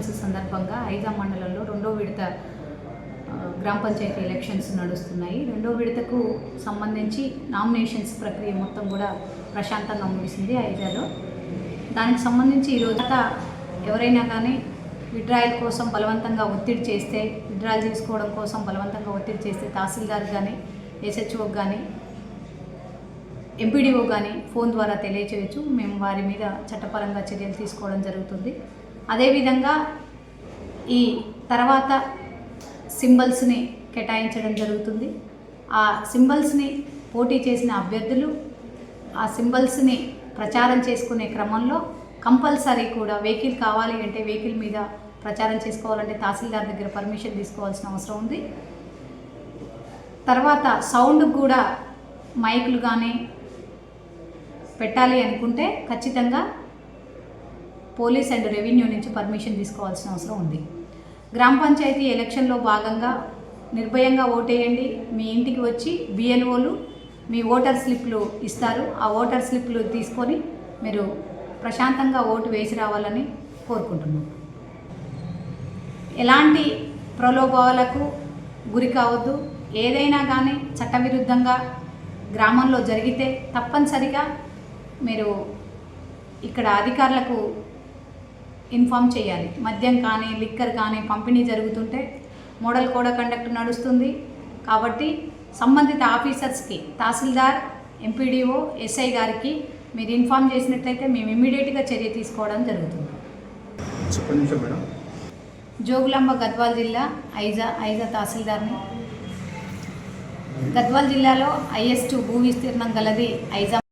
Elections సందర్భంగా ఐదా మండలంలో రెండో విడత గ్రామ పంచాయతీ ఎలక్షన్స్ నడుస్తున్నాయి. రెండో విడతకు సంబంధించి నామినేషన్స్ ప్రక్రియ మొత్తం కూడా ప్రశాంతంగా ముగిసింది ఐదాలో. దానికి సంబంధించి ఈ రోజుత ఎవరైనా కానీ విడ్రాయల్ కోసం బలవంతంగా ఒత్తిడి చేస్తే విడ్రాయల్ చేసుకోవడం కోసం బలవంతంగా ఒత్తిడి చేస్తే తహసీల్దార్ కానీ ఎస్హెచ్ఓ కానీ ఎంపీడీఓ కానీ ఫోన్ ద్వారా తెలియచేయచ్చు. మేము వారి మీద చట్టపరంగా చర్యలు తీసుకోవడం జరుగుతుంది. అదేవిధంగా ఈ తర్వాత సింబల్స్ని కేటాయించడం జరుగుతుంది. ఆ సింబల్స్ని పోటీ చేసిన అభ్యర్థులు ఆ సింబల్స్ని ప్రచారం చేసుకునే క్రమంలో కంపల్సరీ కూడా వెహికల్ కావాలి అంటే వెహికల్ మీద ప్రచారం చేసుకోవాలంటే తహసీల్దార్ దగ్గర పర్మిషన్ తీసుకోవాల్సిన అవసరం ఉంది. తర్వాత సౌండ్ కూడా మైకులు కానీ పెట్టాలి అనుకుంటే ఖచ్చితంగా పోలీస్ అండ్ రెవెన్యూ నుంచి పర్మిషన్ తీసుకోవాల్సిన అవసరం ఉంది. గ్రామ పంచాయతీ ఎలక్షన్లో భాగంగా నిర్భయంగా ఓటేయండి. మీ ఇంటికి వచ్చి బిఎల్ఓలు మీ ఓటర్ స్లిప్లు ఇస్తారు. ఆ ఓటర్ స్లిప్లు తీసుకొని మీరు ప్రశాంతంగా ఓటు వేసి రావాలని కోరుకుంటున్నాం. ఎలాంటి ప్రలోభాలకు గురి కావద్దు. ఏదైనా కానీ చట్టవిరుద్ధంగా గ్రామంలో జరిగితే తప్పనిసరిగా మీరు ఇక్కడ అధికారులకు ఇన్ఫామ్ చేయాలి. మద్యం కానీ లిక్కర్ కానీ పంపిణీ జరుగుతుంటే మోడల్ కోడ్ కండక్ట్ నడుస్తుంది. కాబట్టి సంబంధిత ఆఫీసర్స్కి తహసీల్దార్ ఎంపీడీఓ ఎస్ఐ గారికి మీరు ఇన్ఫామ్ చేసినట్లయితే మేము ఇమ్మీడియట్గా చర్య తీసుకోవడం జరుగుతుంది. జోగులాంబ గద్వాల్ జిల్లా ఐజా ఐజా తహసీల్దార్ని. గద్వాల్ జిల్లాలో హైయెస్ట్ భూ విస్తీర్ణం గలది ఐజా